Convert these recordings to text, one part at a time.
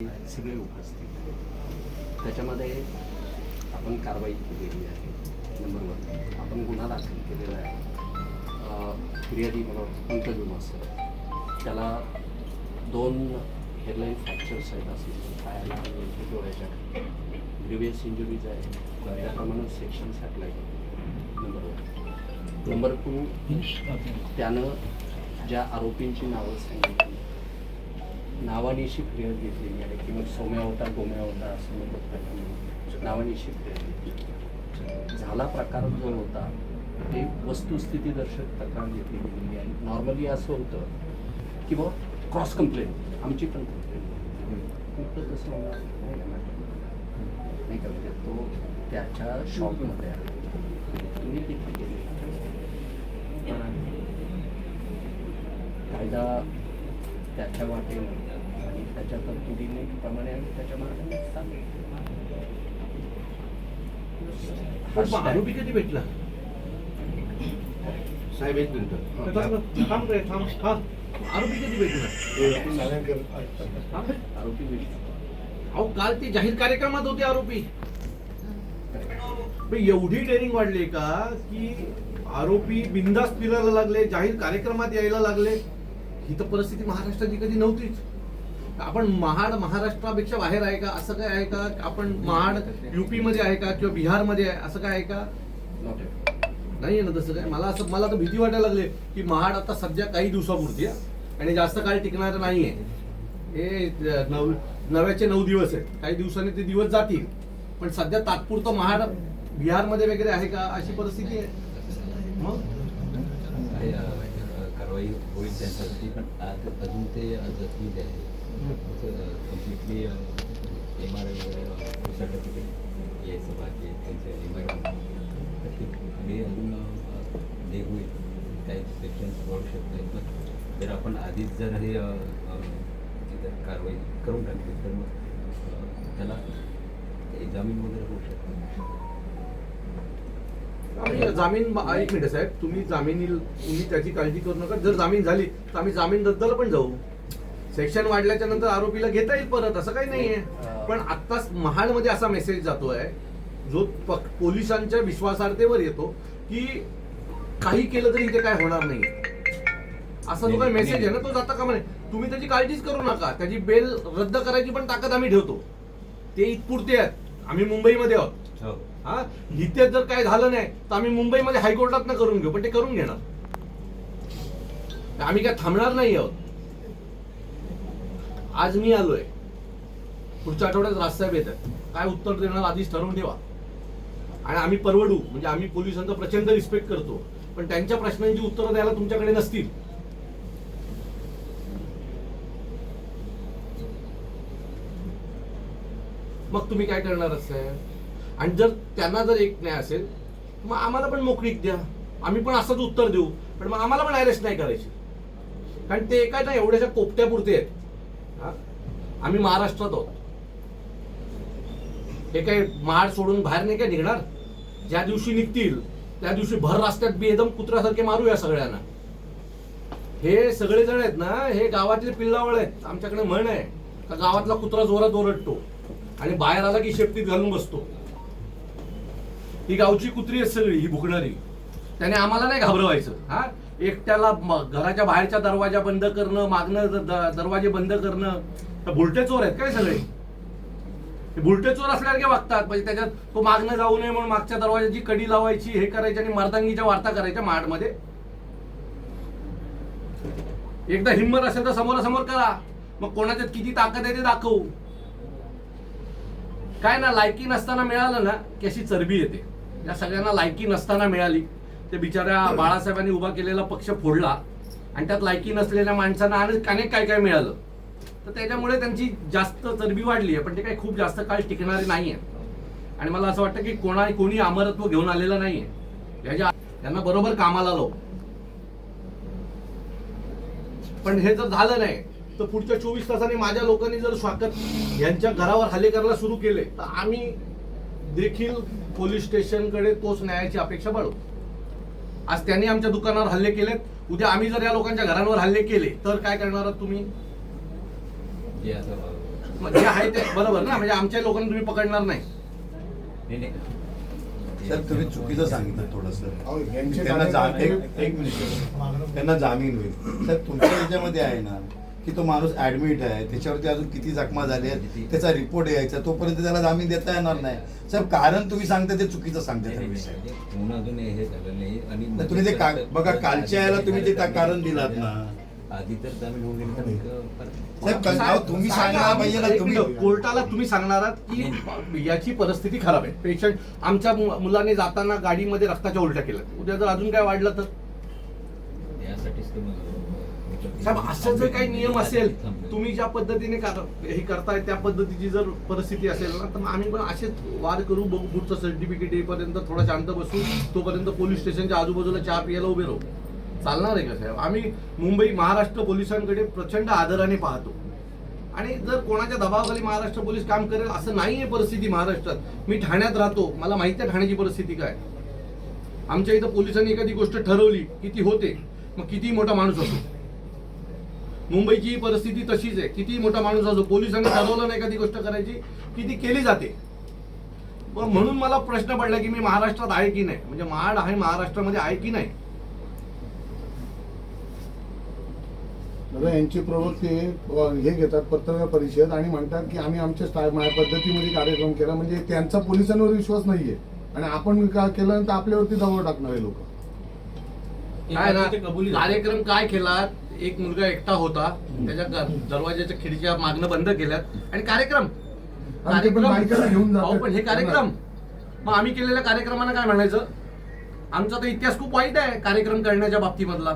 सगळे उपस्थित त्याच्यामध्ये आपण कारवाई केलेली आहे. नंबर वन आपण गुन्हा दाखल केलेला आहे. फिर्यादी मला पंकज उमासर त्याला दोन हेअरलाईन फ्रॅक्चर्स आहेत असं. पायाला आणि डोळ्याच्या. ग्रिवियस इंजुरीज आहे त्याप्रमाणे सेक्शन्स अप्लाय करतो नंबर वन नंबर टू त्यानं ज्या आरोपींची नावं सांगितली नावानिशी फिर्याद घेतलेली आहे किंवा सोम्या होता गोम्या होता असं म्हणत नावानिशी फिर्याद झाला प्रकार जो होता ते वस्तुस्थिती दर्शक तक्रार घेतली गेलेली आहे. नॉर्मली असं होतं की बा क्रॉस कंप्लेंट आमची पण कंप्लेंट तर तसं मला नाही का म्हणजे तो त्याच्या शॉपमध्ये आहे. तुम्ही तिथे गेले. कायदा त्याच्या वाटेने आणि त्याच्या तरतुदीने प्रमाणे आम्ही त्याच्या मार्गाने आरोपी कधी भेटला? साहेब एक मिनिट. थांब रे थांब थांब. आरोपी कधी भेटला. आरोपी. अहो काल ते जाहीर कार्यक्रमात होते आरोपी. एवढी डेअरिंग वाढली का की आरोपी बिंदास फिरायला लागले जाहीर कार्यक्रमात यायला लागले. ही तर परिस्थिती महाराष्ट्राची कधी नव्हतीच. आपण महाड महाराष्ट्रापेक्षा बाहेर आहे का? असं काय आहे का? आपण महाड युपी मध्ये आहे का? किंवा बिहारमध्ये आहे? असं काय आहे का. नाही ना तसं काय? मला असं मला तर भीती वाटायला लागले. की महाड आता सध्या काही दिवसापुरती आहे. आणि जास्त काळ टिकणार नाहीये. हे नव नव्याचे नऊ दिवस आहेत. काही दिवसांनी ते दिवस जातील. पण सध्या तात्पुरतं महाड बिहारमध्ये वगैरे आहे का? अशी परिस्थिती आहे. मग? आहे, कारवाई होईल त्यांच्यावरती पण आज अजून ते जखमी आहे. कम्प्लिटली एम आर आय वगैरे सर्टिफिकेट यायचं बाकी त्यांचं एम आर ते पुढे अजून हे होईल काही सेक्शन्स वाढू शकतात पण जर आपण आधीच जर हे जर कारवाई करून टाकली तर मग त्याला जामीन वगैरे होऊ शकतो. जामीन एक मिनिट साहेब. तुम्ही जामीन तुम्ही त्याची काळजी करू नका. जर जामीन झाली तर आम्ही जामीन रद्दला पण जाऊ. सेक्शन वाढल्याच्या नंतर आरोपीला घेता येईल परत असं काही नाहीये. पण आत्ताच महाडमध्ये असा मेसेज जातोय जो पोलिसांच्या विश्वासार्हतेवर येतो की काही केलं तरी इथे काय होणार नाही असा जो काही मेसेज आहे ना तो जाता का म्हणे तुम्ही त्याची काळजीच करू नका. त्याची बेल रद्द करायची पण ताकद आम्ही ठेवतो. ते इतपुरते आहेत. आम्ही मुंबईमध्ये आहोत. हा? इथे जर काय झालं नाही तर आम्ही मुंबईमध्ये हायकोर्टात ना करून घेऊ पण ते करून घेणार. आम्ही काय थांबणार नाही आहोत. आज मी आलोय. पुढच्या आठवड्यात राजसाहेब येत आहेत काय उत्तर देणार आधीच ठरवून ठेवा. आणि आम्ही परवडू म्हणजे आम्ही पोलिसांचा प्रचंड रिस्पेक्ट करतो. पण त्यांच्या प्रश्नांची उत्तरं द्यायला तुमच्याकडे नसतील. मग तुम्ही काय करणार साहेब? आणि जर त्यांना जर एक नाही असेल मग आम्हाला पण मोकळीक द्या. आम्ही पण असंच उत्तर देऊ. पण मग आम्हाला पण अरेस्ट नाही करायची. कारण ते काय ना एवढ्याशा कोपट्यापुरते आहेत. आम्ही महाराष्ट्रात आहोत. हे काय महाड सोडून बाहेर नाही काय निघणार? ज्या दिवशी निघतील त्या दिवशी भर रस्त्यात बेदम कुत्र्यासारखे मारूया सगळ्यांना. हे सगळे जण आहेत ना हे गावातील पिल्लावळ आहेत. आमच्याकडे म्हण आहे. का गावातला कुत्रा जोरात ओरडतो आणि बाहेर आला की शेपटीत घालून बसतो. ही गावची कुत्री आहे सगळी ही भुकणारी. त्याने आम्हाला नाही घाबरवायचं. हा? एकट्याला घराच्या बाहेरच्या दरवाजा बंद करणं मागणं दरवाजे बंद करणं तर बुलटे चोर आहेत काय सगळे? हे भुलटे चोर असल्यासारखे वागतात. म्हणजे त्याच्यात तो मागणं जाऊ नये म्हणून मागच्या दरवाजाची कडी लावायची हे करायची आणि मर्दांगीच्या वार्ता करायच्या माडमध्ये. एकदा हिंमत असेल तर समोरासमोर करा. मग कोणाच्यात किती ताकद आहे ते दाखवू. काय ना लायकी नसताना मिळालं ना की अशी चरबी येते. या सगळ्यांना लायकी नसताना मिळाली. ते बिचाऱ्या बाळासाहेबांनी उभा केलेला पक्ष फोडला आणि त्यात लायकी नसलेल्या माणसांना आणि अनेक काय काय मिळालं. तर त्याच्यामुळे त्यांची जास्त चरबी वाढली आहे पण ते काही खूप जास्त काळ टिकणारे नाही आहे आणि मला असं वाटतं की कोणा कोणी अमरत्व घेऊन आलेलं नाही आहे त्यांना बरोबर कामाला आलो पण हे जर झालं नाही तर पुढच्या चोवीस तासांनी माझ्या लोकांनी जर स्वागत यांच्या घरावर हल्ले करायला सुरू केले तर आम्ही देखील पोलीस स्टेशनकडे तोच न्यायाची अपेक्षा बाळगू. आज त्यांनी आमच्या दुकानावर हल्ले केलेत. उद्या आम्ही जर या लोकांच्या घरांवर हल्ले केले तर काय करणार आहात तुम्ही? जे आहे ते बरोबर ना? म्हणजे आमच्या लोकांना तुम्ही पकडणार नाही. नाही, नाही. सर तुम्ही चुकीचं सांगितलं थोडस. त्यांना जामीन होईल तर तुमच्या ह्याच्यामध्ये आहे ना की तो माणूस ऍडमिट आहे. त्याच्यावरती अजून किती जखमा झाल्या आहेत त्याचा रिपोर्ट यायचा तोपर्यंत त्याला जामीन देता येणार नाही. सर कारण तुम्ही सांगता ते चुकीचं सांगता साहेब अजून हे झालं नाही. आणि नाही, तुम्ही ते बघा कालच्या याला तुम्ही जे त्या कारण दिलात ना. आधी तर जामीन होऊन गेली साहेब, तुम्ही सांगा पाहिजे ना एक तुम्ही कोर्टाला तुम्ही सांगणार आहात की याची परिस्थिती खराब आहे. पेशंट आमच्या मुलाने जाताना गाडीमध्ये रक्ताच्या उलट्या केल्या. उद्या जर अजून काय वाढलं तर? यासाठीच साहेब असं जर काही नियम असेल तुम्ही ज्या पद्धतीने हे करताय त्या पद्धतीची जर परिस्थिती असेल ना तर मग आम्ही पण असेच वार करू बघू पुढचं सर्टिफिकेट येईपर्यंत थोडा शांत बसू तोपर्यंत पोलीस स्टेशनच्या आजूबाजूला चहा पियाला उभे राहू. चालणार आहे का साहेब? आम्ही मुंबई महाराष्ट्र पोलिसांकडे प्रचंड आदराने पाहतो. आणि जर कोणाच्या दबावाखाली महाराष्ट्र पोलीस काम करेल असं नाही आहे परिस्थिती महाराष्ट्रात. मी ठाण्यात राहतो. मला माहिती आहे ठाण्याची परिस्थिती काय. आमच्या इथं पोलिसांनी एखादी गोष्ट ठरवली की ती होते मग किती मोठा माणूस असतो मुंबईची परिस्थिती तशीच आहे. किती मोठा माणूस असो पोलिसांनी ठरवलं नाही एखादी गोष्ट करायची की ती केली जाते. म्हणून मला प्रश्न पडला की मी महाराष्ट्रात आहे की नाही? म्हणजे महाड आहे महाराष्ट्रामध्ये आहे की नाही? दादा यांची प्रवृत्ती हे घेतात पत्रकार परिषद आणि म्हणतात की आम्ही आमच्या पद्धतीमध्ये कार्यक्रम केला. म्हणजे त्यांचा पोलिसांवर विश्वास नाहीये. आणि आपण का केलं तर आपल्यावरती दबाव टाकणारे लोक. काय ना कार्यक्रम काय केला एक मुलगा एकटा होता. त्याच्या दरवाजाच्या खिडक्या मागणं बंद केल्यात. आणि कार्यक्रम. आणि ते पण घेऊन जातात. अहो, पण हे कार्यक्रम. मग आम्ही केलेल्या कार्यक्रमांना काय म्हणायचं? आमचा तर इतिहास खूप वाईट आहे कार्यक्रम करण्याच्या बाबतीमधला.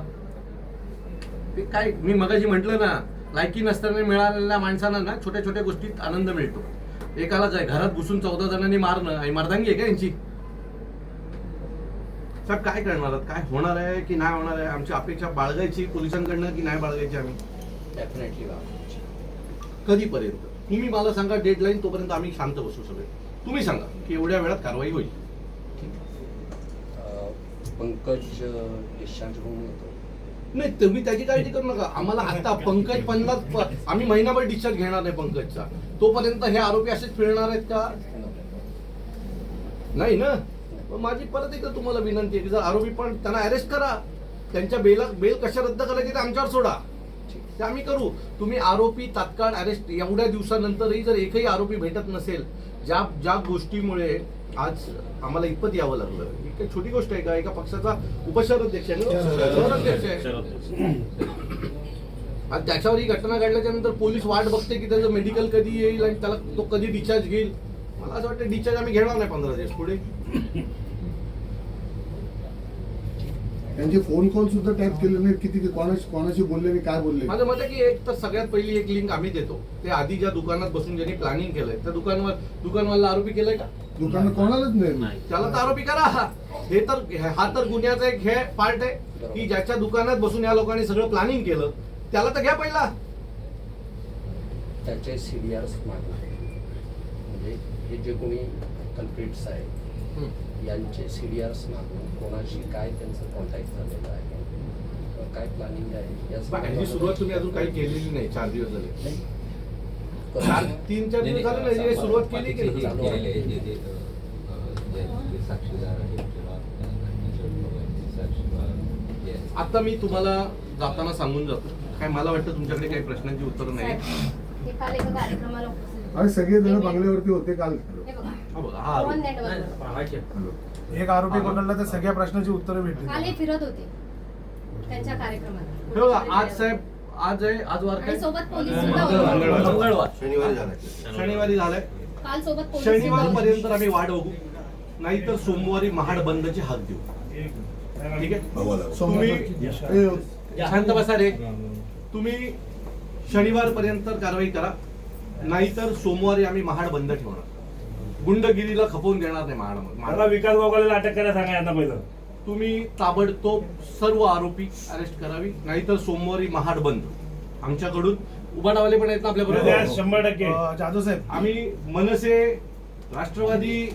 ते काय मी मगाशी म्हटलं ना लायकी नसताना मिळालेल्या माणसांना ना छोट्या छोट्या गोष्टीत आनंद मिळतो. एकाला काय घरात घुसून चौदा जणांनी मारणं. आणि मर्दांगी आहे का यांची? साहेब काय करणार? काय होणार आहे की नाही होणार आहे? आमची अपेक्षा बाळगायची पोलिसांकडनं की नाही बाळगायची आम्ही? डेफिनेटली कधीपर्यंत? तुम्ही मला सांगा डेडलाईन तोपर्यंत आम्ही शांत बसू सगळे. तुम्ही सांगा की एवढ्या वेळात कारवाई होईल. पंकज डिस्चार्ज होऊन येतो. नाही तुम्ही त्याची काळजी करू नका. आम्हाला आता पंकज पन्नास आम्ही महिनाभर डिस्चार्ज घेणार नाही पंकजचा. तोपर्यंत हे आरोपी असेच फिरणार आहेत का? नाही ना? माझी परत एकदा तुम्हाला विनंती आहे की जर आरोपी पण त्यांना अरेस्ट करा. त्यांच्या बेला बेल कशा रद्द करायची ते आमच्यावर सोडा. ते आम्ही करू. तुम्ही आरोपी तात्काळ अरेस्ट एवढ्या दिवसानंतरही जर एकही आरोपी भेटत नसेल ज्या ज्या गोष्टीमुळे आज आम्हाला इतपत यावं लागलं. ही काही छोटी गोष्ट आहे का? एका पक्षाचा उपशहराध्यक्ष आहे आणि त्याच्यावर ही घटना घडल्याच्या नंतर पोलीस वाट बघते की त्याचं मेडिकल कधी येईल आणि त्याला तो कधी डिस्चार्ज घेईल. मला असं वाटतं डिस्चार्ज आम्ही घेणार नाही पंधरा दिवस पुढे. त्यांचे फोन कॉल सुद्धा टॅप केले नाहीत. किती कोणाशी कोणाशी बोलले आणि काय बोलले? माझं मत आहे की एक तर सगळ्यात पहिली एक लिंक आम्ही देतो. ते आधी ज्या दुकानात बसून ज्यांनी प्लॅनिंग केलंय त्या दुकानवर दुकानवाला आरोपी केलंय का? दुकानं कोणालाच नाही. त्याला तर आरोपी करा. हे तर हा तर गुन्ह्याचा एक हे पार्ट आहे की ज्याच्या दुकानात बसून या लोकांनी सगळं प्लॅनिंग केलं त्याला तर घ्या पहिला. त्याचे सी डी आर्स मागणार म्हणजे हे जे कोणी कल्प्रिट्स आहेत यांचे सी डी आर्स मागणं कोणाशी काय त्यांचं कॉन्टॅक्ट झालेलं आहे काय प्लॅनिंग आहे या ह्याची सुरुवात तुम्ही अजून काही केलेली नाही चार दिवस झाले नाही. चार तीन चार दिवस झाले नाही सुरुवात केली की बाकीचे नाही? केलेले आहे, जे जे, अ, अ, जे- जे साक्षीदार आहेत किंवा. आता मी तुम्हाला जाताना सांगून जातो काय मला वाटतं तुमच्याकडे काही प्रश्नांची उत्तरं नाही हे काल सगळे जण. बंगल्यावरती होते काल हे हा हा. एक आरोपी पकडला तर सगळ्या प्रश्नाची उत्तरं भेटली काल हे फिरत होते. त्यांच्या कार्यक्रमात. हे बघा, आज साहेब आज आहे आज वार काय? आणि सोबत पोलीस सुद्धा होते. मंगळवार. शनिवारी झाला शनिवारी झालाय. काल सोबत पोलीस सुद्धा शनिवार होते. पर्यंत आम्ही वाट बघू. नाहीतर सोमवारी महाड बंदची हाक देऊ. ठीक आहे? तुम्ही शांत बसा रे. तुम्ही शनिवार पर्यंत कारवाई करा. नाहीतर सोमवारी आम्ही महाड बंद ठेवणार. गुंडगिरीला खपवून देणार नाही महाड मला विकास गोगालेला अटक करायला सांगा यांना पहिलं. तुम्ही ताबडतोब सर्व आरोपी अरेस्ट करावी नाहीतर सोमवारी महाड बंद. आमच्याकडून उबाटावाले पण आहेत ना आपल्या बरोबर. शंभर टक्के. जाधव साहेब. आम्ही मनसे राष्ट्रवादी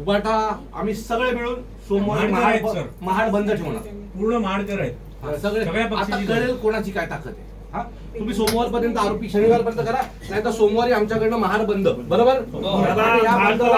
उबाटा आम्ही सगळे मिळून सोमवारी महाडकर महाड आहेत, ब- सर. महाड बंद ठेवणार. पूर्ण माडकर आहेत. सगळे सगळ्या आता पक्षाची कळेल कोणाची काय ताकद आहे. हा? तुम्ही सोमवारपर्यंत आरोपी शनिवारपर्यंत करा नाही तर सोमवारी आमच्याकडनं महार बंद. बरोबर?